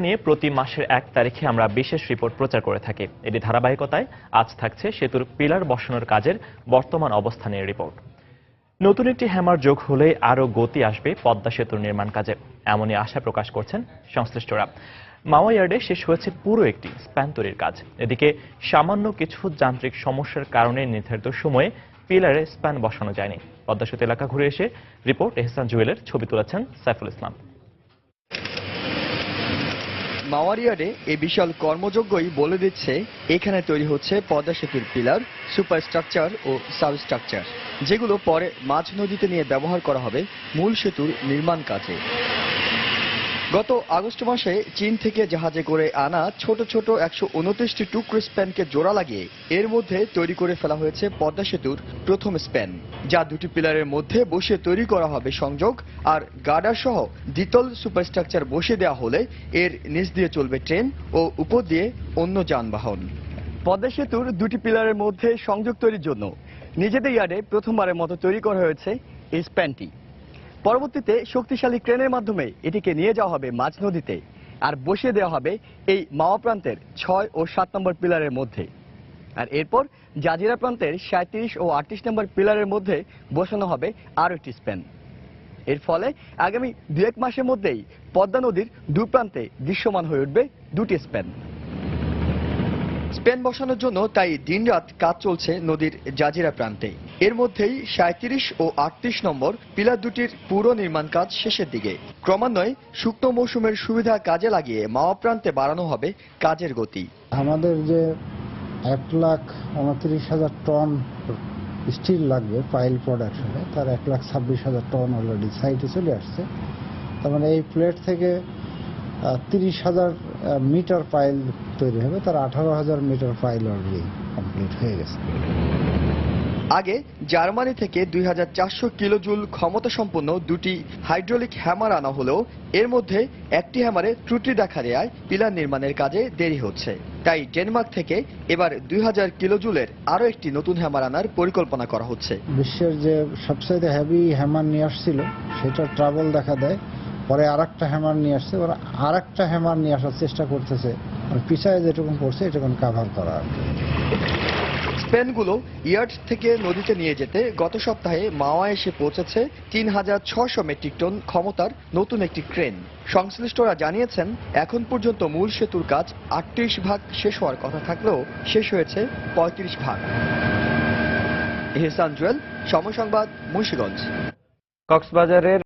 নিয়ে প্রতি মাসের এক তারিখে আমরা বিশেষ রিপোর্ট প্রচার করে থাকি। এটি ধারাবাহিকতায় আজ থাকছে সেতুর পিলার বসানোর কাজের বর্তমান অবস্থানের রিপোর্ট। নতুন একটি হ্যামার যোগ হলে আরও গতি আসবে পদ্মা সেতুর নির্মাণ কাজে। এমনই আশা প্রকাশ করছেন সংশ্লিষ্টরা। মাওয়া ইয়ার্ডে শেষ হয়েছে পুরো একটি স্প্যান তৈরির কাজ। এদিকে সামান্য কিছু যান্ত্রিক সমস্যার কারণে নির্ধারিত সময়ে পিলারে স্প্যান বসানো যায়নি। পদ্মা সেতু এলাকা ঘুরে এসে রিপোর্ট এহসান জুয়েলের ছবি তুলেছেন সাইফুল ইসলাম। মাওয়ারিয়ারে এই বিশাল কর্মযজ্ঞই বলে দিচ্ছে, এখানে তৈরি হচ্ছে পদ্মা সেতুর পিলার সুপার স্ট্রাকচার ও সাবস্ট্রাকচার, যেগুলো পরে মাঝ নদীতে নিয়ে ব্যবহার করা হবে মূল সেতুর নির্মাণ কাজে। গত আগস্ট মাসে চীন থেকে জাহাজে করে আনা ছোট ছোট একশো উনত্রিশটি টুকরো স্প্যানকে জোড়া লাগিয়ে এর মধ্যে তৈরি করে ফেলা হয়েছে পদ্মা সেতুর প্রথম স্প্যান যা দুটি পিলারের মধ্যে বসে তৈরি করা হবে সংযোগ আর গার্ডার সহ দ্বিতল সুপারস্ট্রাকচার বসে দেওয়া হলে এর নিচ দিয়ে চলবে ট্রেন ও উপর দিয়ে অন্য যানবাহন। পদ্মা সেতুর দুটি পিলারের মধ্যে সংযোগ তৈরির জন্য নিজেদের ইয়ার্ডে প্রথমবারের মতো তৈরি করা হয়েছে এই স্প্যানটি পরবর্তীতে শক্তিশালী ক্রেনের মাধ্যমে এটিকে নিয়ে যাওয়া হবে মাঝ নদীতে আর বসিয়ে দেওয়া হবে এই মাওয়া প্রান্তের ছয় ও সাত নম্বর পিলারের মধ্যে। আর এরপর জাজিরা প্রান্তের সাঁত্রিশ ও আটত্রিশ নম্বর পিলারের মধ্যে বসানো হবে আরও একটি স্প্যান। এর ফলে আগামী দু এক মাসের মধ্যেই পদ্মা নদীর দু প্রান্তে দৃশ্যমান হয়ে উঠবে দুটি স্প্যান। স্পেন বসানোর জন্য তাই দিনরাত কাজ চলছে নদীর জাজিরা প্রান্তে। এর মধ্যেই সাঁত্রিশ ও আটত্রিশ নম্বর পিলার দুটির পুরো নির্মাণ কাজ শেষের দিকে। ক্রমান্বয়ে শুকনো মৌসুমের সুবিধা কাজে লাগিয়ে মাওয়া প্রান্তে বাড়ানো হবে কাজের গতি। আমাদের যে এক লাখ উনত্রিশ হাজার টন স্টিল লাগবে পাইল প্রোডাকশনে, তার এক লাখ ছাব্বিশ হাজার টন অলরেডি সাইটে চলে আসছে। তার মানে এই প্লেট থেকে তিরিশ হাজার মিটার পাইল তৈরি হবে তার আঠারো হাজার মিটার পাইল অলরেডি কমপ্লিট হয়ে গেছে। আগে জার্মানি থেকে দুই হাজার চারশো কিলোজুল ক্ষমতা সম্পন্ন দুটি হাইড্রোলিক হ্যামার আনা হলেও এর মধ্যে একটি হ্যামারে ত্রুটি দেখা দেয় পিলার নির্মাণের কাজে দেরি হচ্ছে। তাই ডেনমার্ক থেকে এবার দুই হাজার কিলোজুলের আরও একটি নতুন হ্যামার আনার পরিকল্পনা করা হচ্ছে। বিশ্বের যে সবচাইতে হেভি হ্যামার নিয়ে আসছিল সেটা ট্রাবল দেখা দেয়। পরে আর একটা হ্যামার নিয়ে আসছে আর একটা হ্যামার নিয়ে আসার চেষ্টা করতেছে পিছায় যেটুকু পড়ছে এটুকুন কাভার করা আর কি। স্পেনগুলো ইয়ার্ড থেকে নদীতে নিয়ে যেতে গত সপ্তাহে মাওয়া এসে পৌঁছেছে তিন হাজার ছশো মেট্রিক টন ক্ষমতার নতুন একটি ক্রেন। সংশ্লিষ্টরা জানিয়েছেন এখন পর্যন্ত মূল সেতুর কাজ আটত্রিশ ভাগ শেষ হওয়ার কথা থাকলেও শেষ হয়েছে পঁয়ত্রিশ ভাগ। এহসান জুয়েল সময় সংবাদ মুন্সিগঞ্জ। কক্সবাজারের